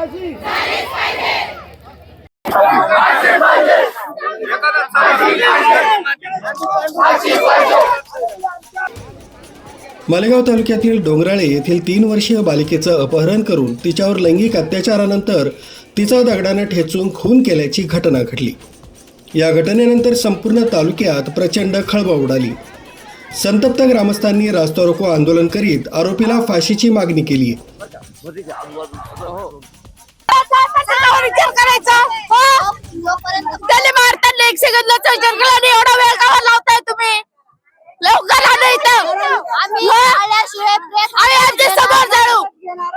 आरोपीला मालेगाव तालुक्यातील डोंगराळे येथील तीन वर्षीय बालिकेचं अपहरण करून तिच्यावर लैंगिक अत्याचारानंतर तिचा दगडानं ठेचून खून केल्याची घटना घडली. या घटनेनंतर संपूर्ण तालुक्यात प्रचंड खळबळ उडाली. संतप्त ग्रामस्थांनी रास्ता रोको आंदोलन करीत आरोपीला फाशीची मागणी केली विचार करायचा हो? त्याला मारताना एक सेकंदला विचार केला आणि एवढा वेळ का लावताय तुम्ही. लवकर आणा इथं. आम्ही हो? समोर जाणू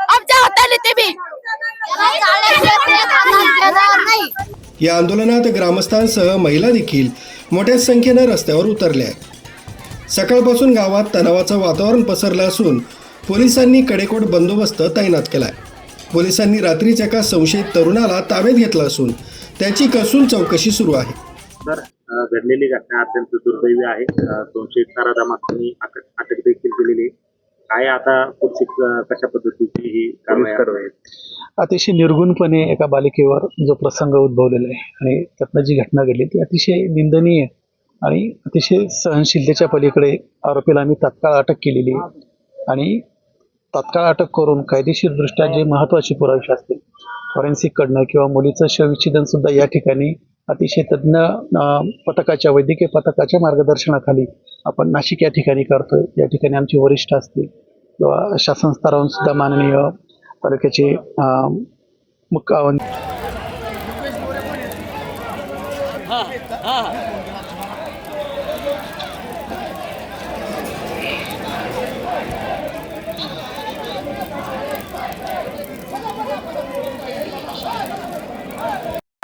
आमच्या हाताने ते बी. आल्याशिवाय प्रेस हातात घेणार नाही या आंदोलनात ग्रामस्थांसह महिला देखील मोठ्या संख्येनं रस्त्यावर उतरल्या सकाळपासून गावात तणावाचं वातावरण पसरलं असून पोलिसांनी कडेकोट बंदोबस्त तैनात केलाय. पोलिसांनी रात्रीच एका संशयित तरुणाला ताब्यात घेतलं असून त्याची कसून चौकशी सुरू आहे. तर घडलेली घटना अत्यंत दुर्दैवी आहे. दोनशे तारादामाखांनी अटक अटक देखील केलेली आहे. काय आता पुढची कशा पद्धतीची ही कारवाई? अतिशय निर्गुणपणे एका बालिकेवर जो प्रसंग उद्भवलेला आहे आणि त्यातनं जी घटना घडली ती अतिशय निंदनीय आणि अतिशय सहनशीलतेच्या पलीकडे आरोपीला आम्ही तात्काळ अटक केलेली आहे. आणि तात्काळ अटक करून कायदेशीरदृष्ट्या जे महत्त्वाचे पुरावे असतील फॉरेन्सिककडनं किंवा मुलीचं शवविच्छेदन सुद्धा या ठिकाणी अतिशय तज्ज्ञ पथकाच्या वैद्यकीय पथकाच्या मार्गदर्शनाखाली आपण नाशिक या ठिकाणी करतोय. या ठिकाणी आमचे वरिष्ठ असतील किंवा शासन स्तरावरून सुद्धा माननीय तालुक्याचे अं,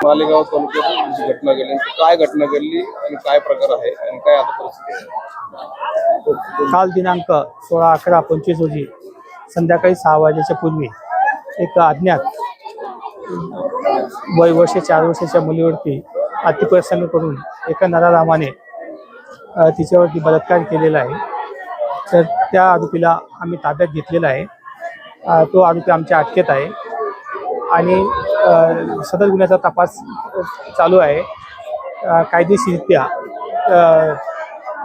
मालेगाव तालुक्यात जी घटना घडली. काय घटना घडली आणि काय प्रकार आहे आणि काय आता परिस्थिती आहे? काल दिनांक सोळा अकरा पंचवीस रोजी संध्याकाळी सहा वाजेच्या पूर्वी एक अज्ञात वय वर्ष चार वर्षाच्या मुलीवरती अतिप्रसंग करून एका नरारामाने तिच्यावरती बलात्कार केलेला आहे. तर त्या आरोपीला आम्ही ताब्यात घेतलेला आहे. तो आरोपी आमच्या अटकेत आहे. आणि सतत गुन्ह्याचा तपास चालू आहे. कायदेशीरित्या कायदेशीररित्या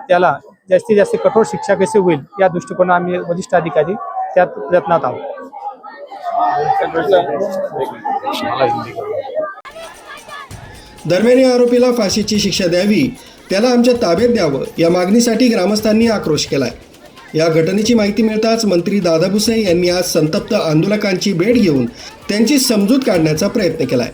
त्याला जास्तीत जास्त कठोर शिक्षा कशी होईल या दृष्टिकोन आम्ही वरिष्ठ अधिकारी त्यात प्रयत्नात आहोत. दरम्यान या आरोपीला फाशीची शिक्षा द्यावी त्याला आमच्या ताब्यात द्यावं या मागणीसाठी ग्रामस्थांनी आक्रोश केलाय. या घटनेची माहिती मिळताच मंत्री दादा भुसे यांनी आज संतप्त आंदोलकांची भेट घेऊन त्यांची समजूत काढण्याचा प्रयत्न केलाय